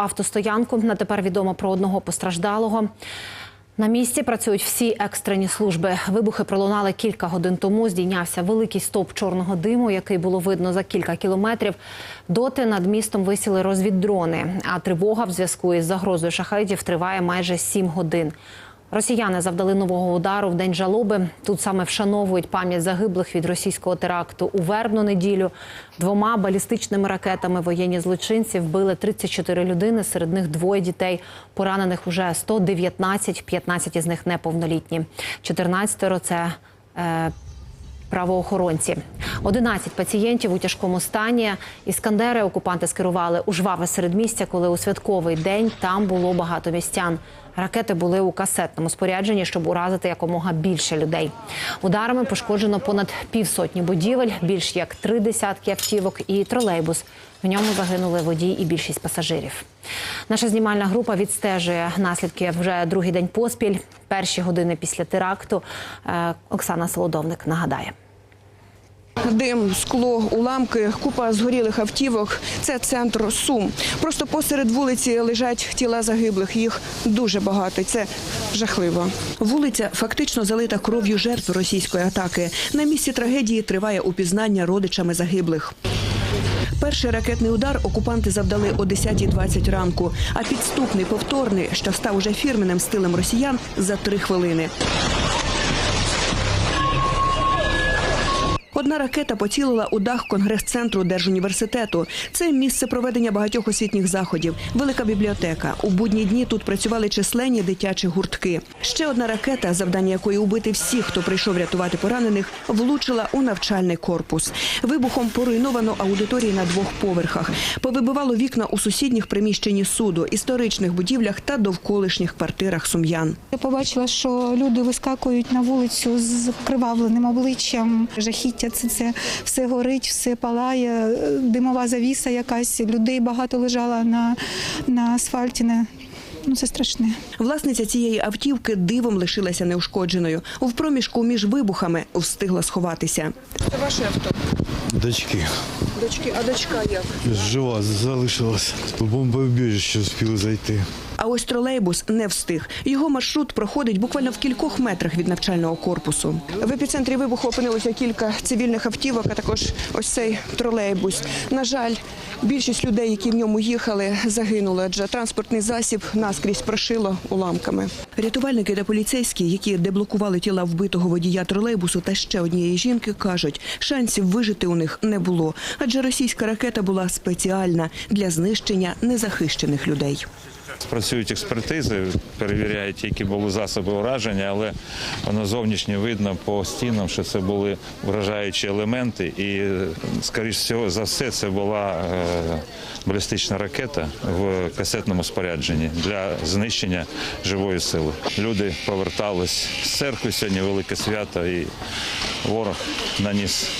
автостоянку. На тепер відомо про одного постраждалого. На місці працюють всі екстрені служби. Вибухи пролунали кілька годин тому. Здійнявся великий стовп чорного диму, який було видно за кілька кілометрів. Доти над містом висіли розвіддрони. А тривога в зв'язку із загрозою шахедів триває майже сім годин. Росіяни завдали нового удару в день жалоби. Тут саме вшановують пам'ять загиблих від російського теракту у вербну неділю. Двома балістичними ракетами воєнні злочинці вбили 34 людини. Серед них двоє дітей. Поранених уже 119, 15 із них неповнолітні. 14 – це е, правоохоронці. 11 пацієнтів у тяжкому стані. Іскандери окупанти скерували у жваве середмістя, коли у святковий день там було багато містян. Ракети були у касетному спорядженні, щоб уразити якомога більше людей. Ударами пошкоджено понад півсотні будівель, більш як три десятки автівок і тролейбус. В ньому загинули водій і більшість пасажирів. Наша знімальна група відстежує наслідки вже другий день поспіль. Перші години після теракту. Е, Оксана Солодовник нагадає. Дим, скло, уламки, купа згорілих автівок. Це центр Сум. Просто посеред вулиці лежать тіла загиблих. Їх дуже багато. Це жахливо. Вулиця фактично залита кров'ю жертв російської атаки. На місці трагедії триває упізнання родичами загиблих. Перший ракетний удар окупанти завдали о 10.20 ранку, а підступний повторний, що став уже фірменним стилем росіян, за три хвилини. Одна ракета поцілила у дах конгрес-центру Держуніверситету. Це місце проведення багатьох освітніх заходів, велика бібліотека. У будні дні тут працювали численні дитячі гуртки. Ще одна ракета, завдання якої убити всіх, хто прийшов рятувати поранених, влучила у навчальний корпус. Вибухом поруйновано аудиторії на двох поверхах. Повибивало вікна у сусідніх приміщенні суду, історичних будівлях та довколишніх квартирах сум'ян. Я побачила, що люди вискакують на вулицю з кривавленим обличчям. Жахіття це, все горить, все палає, димова завіса якась. Людей багато лежало на, на асфальті. На- Ну, це страшне. Власниця цієї автівки дивом лишилася неушкодженою. У проміжку між вибухами встигла сховатися. Це ваше авто. Дочки. Дочки, а дочка як? Жива залишилась. В бомбоубіжище встигли зайти. А ось тролейбус не встиг. Його маршрут проходить буквально в кількох метрах від навчального корпусу. В епіцентрі вибуху опинилося кілька цивільних автівок, а також ось цей тролейбус. На жаль, більшість людей, які в ньому їхали, загинули, адже транспортний засіб наскрізь прошило уламками. Рятувальники та поліцейські, які деблокували тіла вбитого водія тролейбусу та ще однієї жінки, кажуть, шансів вижити у них не було, адже російська ракета була спеціальна для знищення незахищених людей. Працюють експертизи, перевіряють, які були засоби ураження, але воно зовнішньо видно по стінам, що це були вражаючі елементи, і, скоріш за все, це була е, балістична ракета в касетному спорядженні для знищення живої сили. Люди повертались з церкви сьогодні, велике свято, і ворог наніс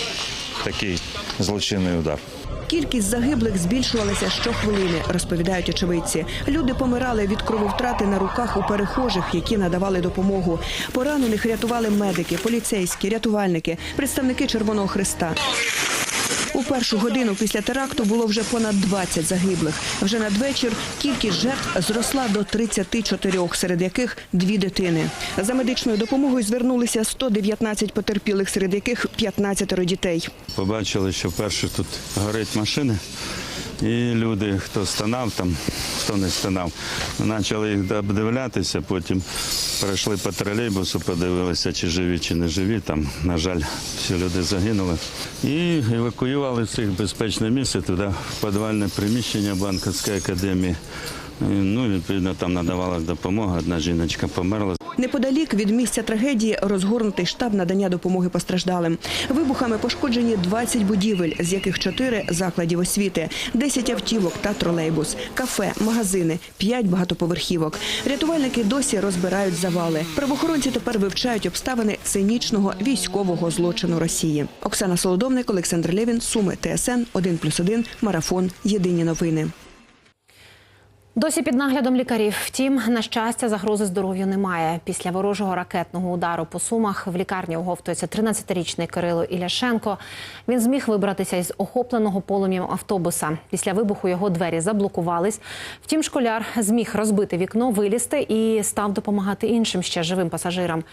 такий злочинний удар. Кількість загиблих збільшувалася щохвилини, розповідають очевидці. Люди помирали від крововтрати на руках у перехожих, які надавали допомогу. Поранених рятували медики, поліцейські, рятувальники, представники Червоного Христа. У першу годину після теракту було вже понад 20 загиблих. Вже надвечір кількість жертв зросла до 34, серед яких дві дитини. За медичною допомогою звернулися 119 потерпілих, серед яких 15 дітей. Побачили, що перше тут горить машини, і люди, хто стонав там, хто не стонав, почали їх обдивлятися, потім перейшли по тролейбусу, подивилися, чи живі, чи не живі. Там, на жаль, всі люди загинули. І евакуювали цих безпечне місце туди, в підвальне приміщення банківської академії. Ну, відповідно, там надавалась допомога. Одна жіночка померла. Неподалік від місця трагедії розгорнутий штаб надання допомоги постраждалим. Вибухами пошкоджені 20 будівель, з яких 4 – закладів освіти, 10 автівок та тролейбус, кафе, магазини, 5 багатоповерхівок. Рятувальники досі розбирають завали. Правоохоронці тепер вивчають обставини цинічного військового злочину Росії. Оксана Солодовник, Олександр Лєвін, Суми, ТСН 1+,1, Марафон. Єдині новини. Досі під наглядом лікарів. Втім, на щастя, загрози здоров'ю немає. Після ворожого ракетного удару по сумах в лікарні оговтується 13-річний Кирило Іляшенко. Він зміг вибратися із охопленого полум'ям автобуса. Після вибуху його двері заблокувались. Втім, школяр зміг розбити вікно, вилізти і став допомагати іншим ще живим пасажирам.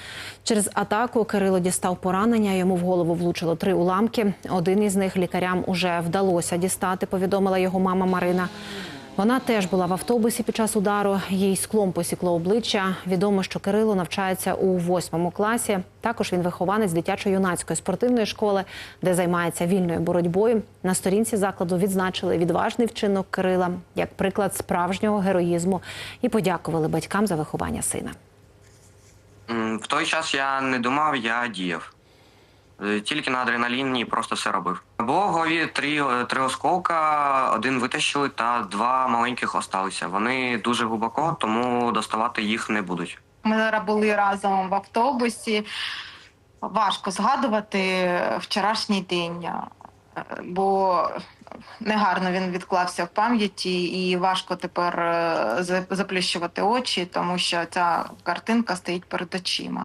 Через атаку Кирило дістав поранення. Йому в голову влучило три уламки. Один із них лікарям уже вдалося дістати. Повідомила його мама Марина. Вона теж була в автобусі під час удару. Їй склом посікло обличчя. Відомо, що Кирило навчається у восьмому класі. Також він вихованець дитячо-юнацької спортивної школи, де займається вільною боротьбою. На сторінці закладу відзначили відважний вчинок Кирила як приклад справжнього героїзму і подякували батькам за виховання сина. В той час я не думав, я діяв. Е, Тільки на адреналіні просто все робив. Було голові три, три осколка, один витащили, та два маленьких осталися. Вони дуже глибоко, тому доставати їх не будуть. Ми зараз були разом в автобусі. Важко згадувати вчорашній день, е, бо негарно він відклався в пам'яті, і важко тепер е, заплющувати очі, тому що ця картинка стоїть перед очима.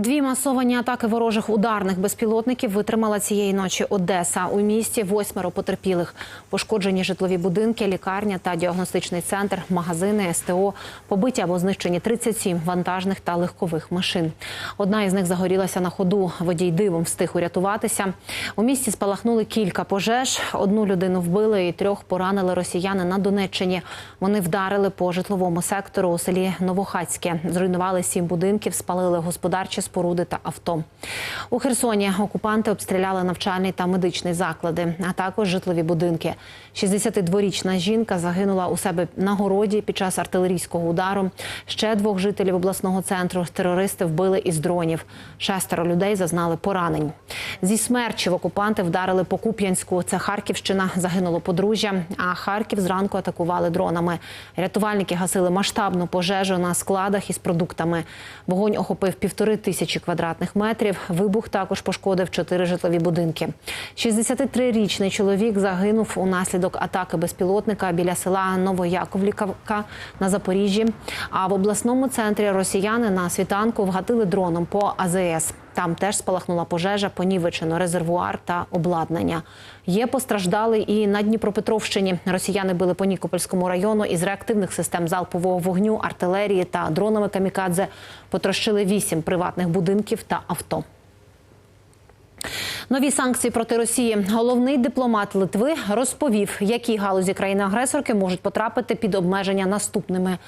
Дві масовані атаки ворожих ударних безпілотників витримала цієї ночі Одеса. У місті восьмеро потерпілих. Пошкоджені житлові будинки, лікарня та діагностичний центр, магазини, СТО, побиті або знищені 37 вантажних та легкових машин. Одна із них загорілася на ходу. Водій дивом встиг урятуватися. У місті спалахнули кілька пожеж. Одну людину вбили і трьох поранили росіяни на Донеччині. Вони вдарили по житловому сектору у селі Новохацьке. Зруйнували сім будинків, спалили господарчі споруди та авто. У Херсоні окупанти обстріляли навчальний та медичний заклади, а також житлові будинки. 62-річна жінка загинула у себе на городі під час артилерійського удару. Ще двох жителів обласного центру терористи вбили із дронів. Шестеро людей зазнали поранень. Зі смерчів окупанти вдарили по Куп'янську. Це Харківщина. Загинуло подружжя. А Харків зранку атакували дронами. Рятувальники гасили масштабну пожежу на складах із продуктами. Вогонь охопив півтори тисячі квадратних метрів. Вибух також пошкодив чотири житлові будинки. 63-річний чоловік загинув унаслідок атаки безпілотника біля села Новояковліка на Запоріжжі. А в обласному центрі росіяни на світанку вгатили дроном по АЗС. Там теж спалахнула пожежа, понівечено резервуар та обладнання. Є постраждали і на Дніпропетровщині. Росіяни били по Нікопольському району із реактивних систем залпового вогню, артилерії та дронами камікадзе. Потрощили вісім приватних будинків та авто. Нові санкції проти Росії. Головний дипломат Литви розповів, які галузі країни-агресорки можуть потрапити під обмеження наступними.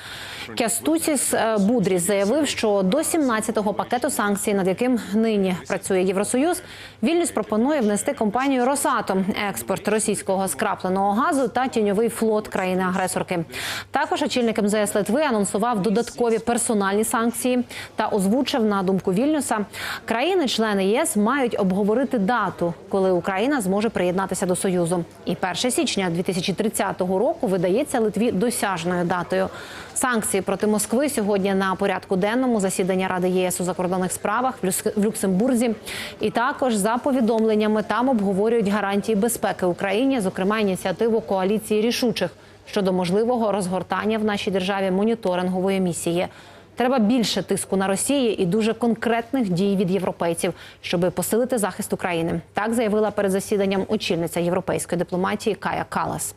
Кястутіс е, Будріс заявив, що до 17-го пакету санкцій, над яким нині працює Євросоюз, Вільнюс пропонує внести компанію Росатом, експорт російського скрапленого газу та тіньовий флот країни-агресорки. Також очільник МЗС Литви анонсував додаткові персональні санкції та озвучив на думку Вільнюса, країни-члени ЄС мають обговорити дату, коли Україна зможе приєднатися до Союзу. І 1 січня 2030 року видається Литві досяжною датою. Санкції проти Москви сьогодні на порядку денному засідання Ради ЄС у закордонних справах в Люксембурзі. І також за повідомленнями там обговорюють гарантії безпеки Україні, зокрема ініціативу коаліції рішучих щодо можливого розгортання в нашій державі моніторингової місії. Треба більше тиску на Росії і дуже конкретних дій від європейців, щоб посилити захист України. Так заявила перед засіданням очільниця європейської дипломатії Кая Калас.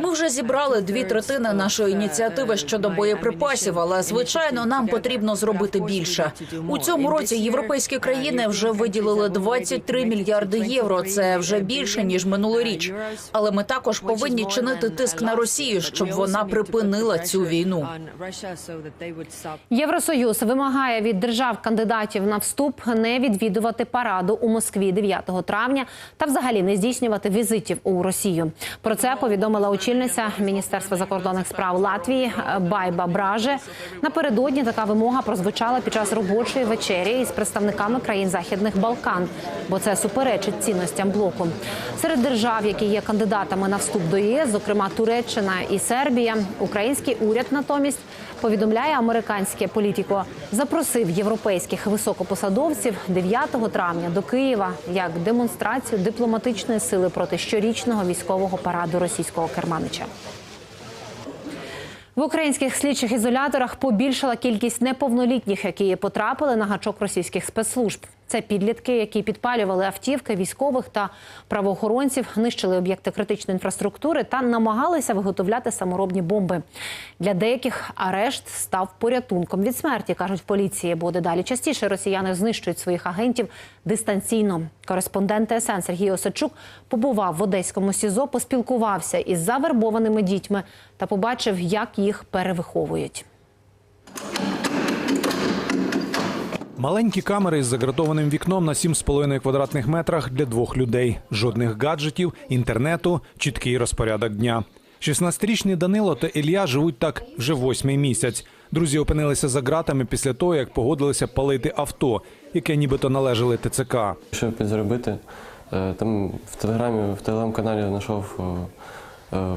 Ми вже зібрали дві третини нашої ініціативи щодо боєприпасів, але звичайно нам потрібно зробити більше. У цьому році європейські країни вже виділили 23 мільярди євро. Це вже більше ніж минулоріч. Але ми також повинні чинити тиск на Росію, щоб вона припинила цю війну. Євросоюз вимагає від держав-кандидатів на вступ не відвідувати параду у Москві 9 травня та взагалі не здійснювати візитів у Росію. Про це повідомила очільниця Міністерства закордонних справ Латвії Байба Браже. Напередодні така вимога прозвучала під час робочої вечері із представниками країн Західних Балкан, бо це суперечить цінностям блоку. Серед держав, які є кандидатами на вступ до ЄС, зокрема Туреччина і Сербія, український уряд натомість повідомляє американське політико, запросив європейських високопосадовців 9 травня до Києва як демонстрацію дипломатичної сили проти щорічного військового параду до російського керманича. В українських слідчих ізоляторах побільшала кількість неповнолітніх, які потрапили на гачок російських спецслужб. Це підлітки, які підпалювали автівки військових та правоохоронців, нищили об'єкти критичної інфраструктури та намагалися виготовляти саморобні бомби. Для деяких арешт став порятунком від смерті, кажуть в поліції, бо дедалі частіше росіяни знищують своїх агентів дистанційно. Кореспондент ТСН Сергій Осадчук побував в одеському СІЗО, поспілкувався із завербованими дітьми та побачив, як їх перевиховують. Маленькі камери із загратованим вікном на 7,5 квадратних метрах для двох людей. Жодних гаджетів, інтернету, чіткий розпорядок дня. 16-річний Данило та Ілля живуть так вже восьмий місяць. Друзі опинилися за ґратами після того, як погодилися палити авто, яке нібито належали ТЦК. Щоб підзаробити, е, там в телеграмі, в телеграм-каналі знайшов е, е,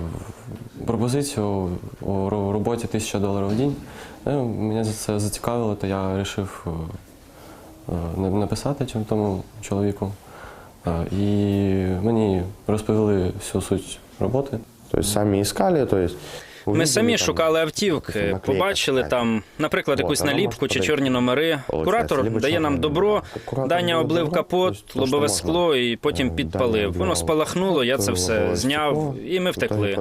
пропозицію у роботі 1000 доларів в день. Мене це зацікавило, то я вирішив написати цьому тому чоловіку. Е, І мені розповіли всю суть роботи. То есть сами искали, то есть... Ми самі там шукали автівки, побачили там, наприклад, Вот, якусь наліпку чи чорні номери. Куратор дає нам добро, номер. Куратор Даня облив капот, тобто, лобове скло і потім Е, підпалив. Воно спалахнуло, я це все зняв, і ми втекли.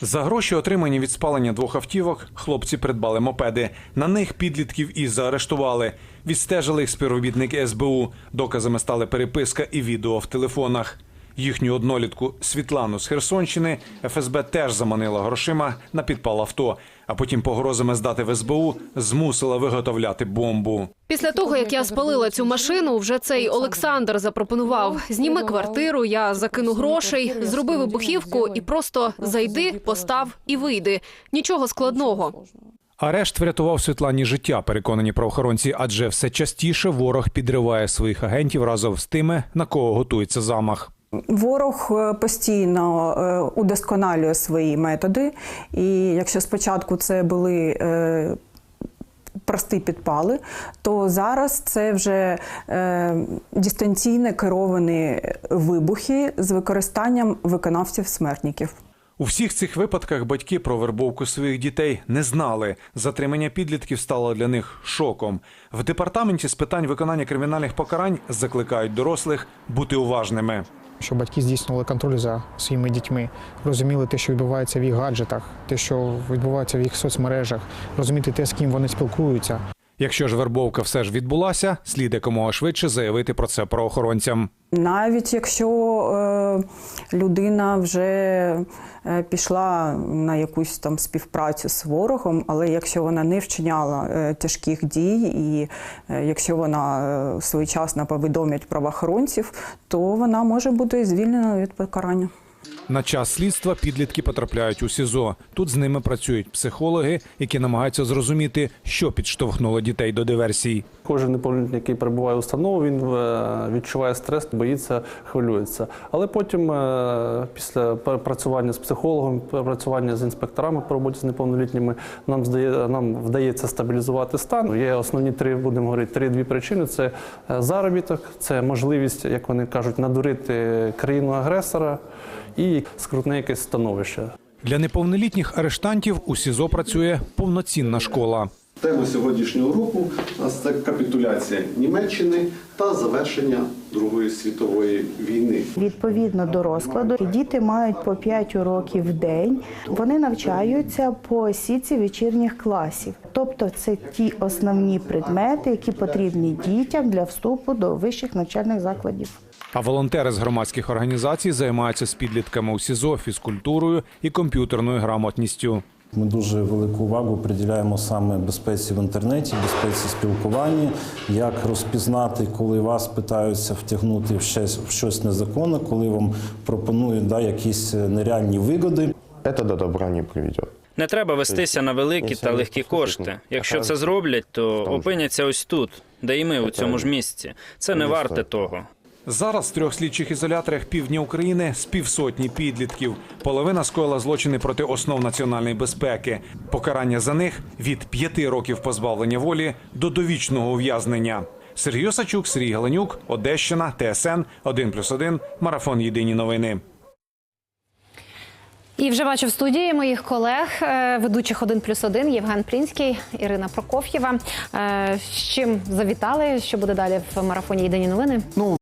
За гроші, отримані від спалення двох автівок, хлопці придбали мопеди. На них підлітків і заарештували. Відстежили їх співробітники СБУ. Доказами стали переписка і відео в телефонах. Їхню однолітку Світлану з Херсонщини ФСБ теж заманила грошима на підпал авто, а потім погрозами здати в СБУ змусила виготовляти бомбу. Після того, як я спалила цю машину, вже цей Олександр запропонував: зніми квартиру, я закину грошей, зроби вибухівку і просто зайди, постав і вийди. Нічого складного. Арешт врятував Світлані життя, переконані правоохоронці, адже все частіше ворог підриває своїх агентів разом з тими, на кого готується замах. Ворог е, постійно е, удосконалює свої методи, і якщо спочатку це були е, прості підпали, то зараз це вже дистанційно керовані вибухи з використанням виконавців-смертників. У всіх цих випадках батьки про вербовку своїх дітей не знали. Затримання підлітків стало для них шоком. В департаменті з питань виконання кримінальних покарань закликають дорослих бути уважними. щоб батьки здійснювали контроль за своїми дітьми, розуміли те, що відбувається в їх гаджетах, те, що відбувається в їх соцмережах, розуміти те, з ким вони спілкуються. Якщо ж вербовка все ж відбулася, слід якомога швидше заявити про це правоохоронцям. Навіть якщо е, людина вже е, пішла на якусь там співпрацю з ворогом, але якщо вона не вчиняла е, тяжких дій, і е, якщо вона своєчасно повідомить правоохоронців, то вона може бути звільнена від покарання. На час слідства підлітки потрапляють у СІЗО. Тут з ними працюють психологи, які намагаються зрозуміти, що підштовхнуло дітей до диверсій. Кожен неповнолітній, який перебуває в установі, він е, відчуває стрес, боїться, хвилюється. Але потім, е, після працювання з психологом, працювання з інспекторами по роботі з неповнолітніми, нам здає, нам вдається стабілізувати стан. Є основні три, будемо говорити, три-дві причини: це е, заробіток, це можливість, як вони кажуть, надурити країну-агресора і скрутне якесь становище. Для неповнолітніх арештантів у СІЗО працює повноцінна школа. Тема сьогоднішнього року у нас це капітуляція Німеччини та завершення Другої світової війни. Відповідно до розкладу, діти мають по 5 уроків в день. Вони навчаються по сітці вечірніх класів. Тобто, це ті основні предмети, які потрібні дітям для вступу до вищих навчальних закладів. А волонтери з громадських організацій займаються з підлітками у СІЗО фізкультурою і комп'ютерною грамотністю. Ми дуже велику увагу приділяємо саме безпеці в інтернеті, безпеці спілкування, як розпізнати, коли вас питаються втягнути в щось, в щось незаконне, коли вам пропонують да, якісь нереальні вигоди. Це до добра не приведе. Не треба вестися на великі та легкі кошти. Якщо це зроблять, то опиняться ось тут, де і ми у цьому ж місці. Це не варте того. Зараз в трьох слідчих ізоляторах півдня України з півсотні підлітків. Половина скоїла злочини проти основ національної безпеки. Покарання за них від п'яти років позбавлення волі до довічного ув'язнення. Сергій Осачук, Сергій Галенюк, Одещина, ТСН 1+,1, Марафон Єдині новини. І вже бачу в студії моїх колег, е, ведучих один плюс один Євген Плінський, Ірина Прокоф'єва. Е, З чим завітали? Що буде далі в марафоні Єдині новини? Ну